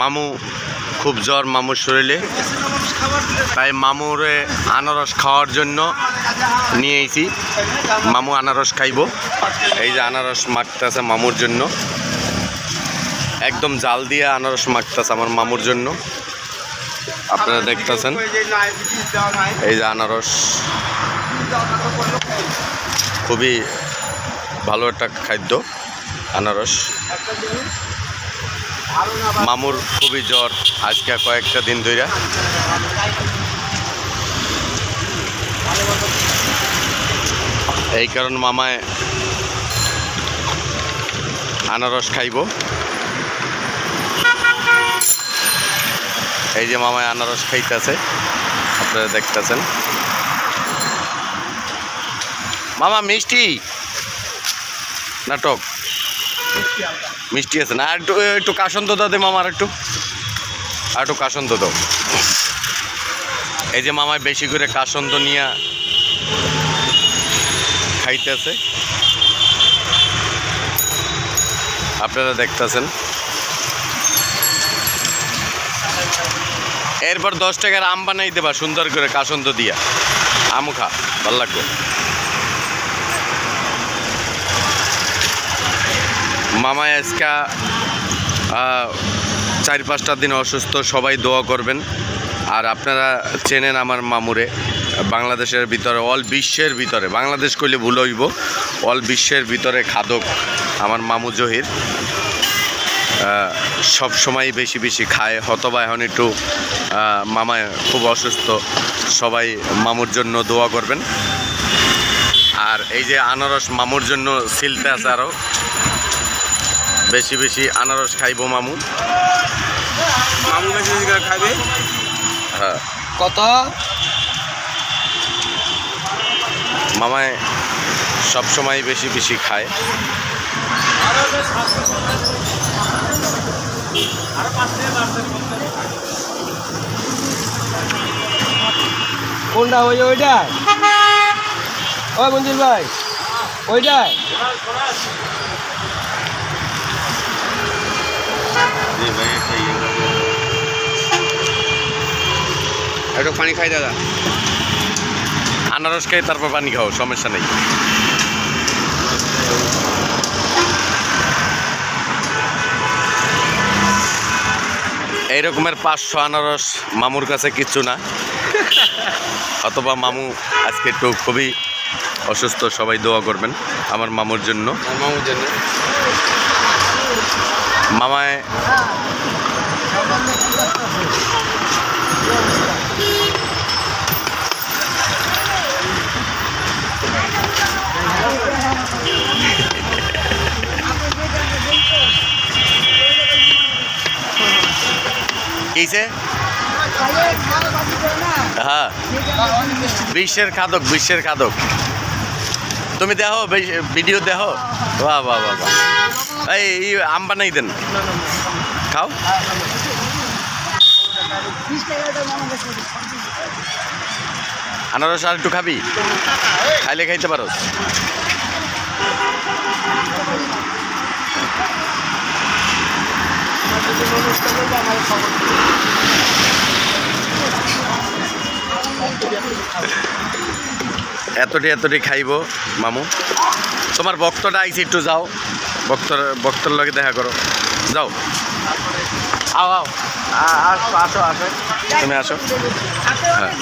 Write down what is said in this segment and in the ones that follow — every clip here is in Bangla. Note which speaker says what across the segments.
Speaker 1: মামু, খুব জ্বর মামুর শরীরে। তাই মামুরে আনারস খাওয়ার জন্য নিয়ে এসি মামু আনারস খাইব। এই যে আনারস মাখতেছে মামুর জন্য। একদম জাল দিয়ে আনারস মাখতেছে আমার মামুর জন্য। আপনারা দেখতেছেন? এই যে আনারস। খুবই ভালো একটা খাদ্য, আনারস। মামুর খুবই জ্বর আজকে কয়েকটা দিন ধরে এই কারণ মামায় আনারস খাইব। এই যে মামায় আনারস খাইতেছে, আপনারা দেখতেছেন। মামা, মিষ্টি? নাটক। মিষ্টি আছে না, আর একটু একটু কাসন্ত দাও দে মামা একটু। আর একটু কাসন্ত দাও। এই যে মামায় বেশি করে কাসন্ত নিয়ে খাইতেছে। আপনারা দেখতেছেন। এরপর দশ টাকার আম বানাই দেবা সুন্দর করে কাসন্ত দিয়া। আমু খা, ভালো লাগবে। মামা আজকা চার পাঁচটা দিন অসুস্থ, সবাই দোয়া করবেন। আর আপনারা চেনেন আমার মামুরে, বাংলাদেশের ভিতরে, অল বিশ্বের ভিতরে, বাংলাদেশ কইলে ভুল হইব, অল বিশ্বের ভিতরে খাদক আমার মামু জহির। সব সময় বেশি বেশি খায়, হতবা এখন একটু মামা খুব অসুস্থ, সবাই মামুর জন্য দোয়া করবেন। আর এই যে আনারস মামুর জন্য সিলতে আছে আরও বেশি বেশি আনারস খাইব মামু।
Speaker 2: মামু বেশি বেশি করে খাবে
Speaker 1: হ্যাঁ।
Speaker 2: কত?
Speaker 1: মামায় সব সময় বেশি বেশি খায়।
Speaker 2: কোনটা ওই যে ওইটাই ওই মঞ্জুর ভাই ওইটাই একটু পানি খাই দাদা।
Speaker 1: আনারস খাই তারপর পানি খাও সমস্যা নেই। এই রকমের পাঁচশো আনারস মামুর কাছে কিচ্ছু না। অথবা মামু আজকে একটু খুবই অসুস্থ সবাই দোয়া করবেন আমার মামুর জন্য।
Speaker 2: মামুর জন্য।
Speaker 1: মামায় কিসে হ্যাঁ। বিশ্বের খাদক বিশ্বের খাদক। তুমি দেখো ভিডিও দেখো। বাহ বাহ বাহ বাহ। এই এই আম বানাই দেন। খাও। আনারস আর একটু খাবি? খাইলে খাইতে পারো এতটি এতটি খাইব মামু। তোমার ভক্তটা আইসি একটু যাও। ভক্তর ভক্তর লগে দেখা করো। যাও। আও আও। আ- আসো আসো আসো তুমি আসো। হ্যাঁ।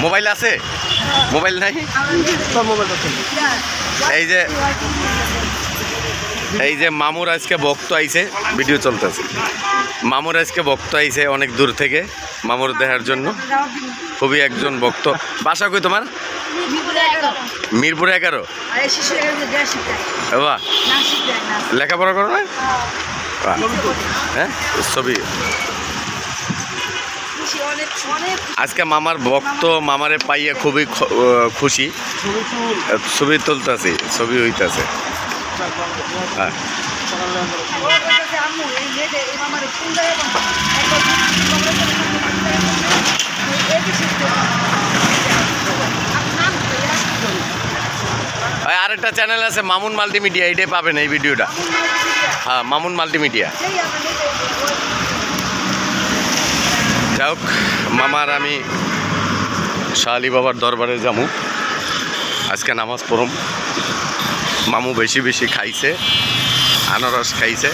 Speaker 1: মোবাইল আছে? মোবাইল নাই? এই যে এই যে মামুর আজকে ভক্ত আইছে ভিডিও চলতেছে। মামুর আজকে ভক্ত আইছে অনেক দূর থেকে মামুর দেখার জন্য। খুবই একজন ভক্ত। বাসা কই তোমার? মিরপুর এগারো। বাবা লেখাপড়া করো না? হ্যাঁ? ছবি। আজকে মামার ভক্ত মামারে পাইয়ে খুবই খুশি। ছবি তুলতেছি ছবি হইতাছে। আর আরেকটা চ্যানেল আছে মামুন মাল্টিমিডিয়া এইটাই পাবেন এই ভিডিওটা। হ্যাঁ মামুন মাল্টিমিডিয়া যাই হোক মামার আমি শাহ আলী বাবার দরবারে যামু আজকে নামাজ পড়ম। মামু বেশি বেশি খাইছে আনারস খাইছে।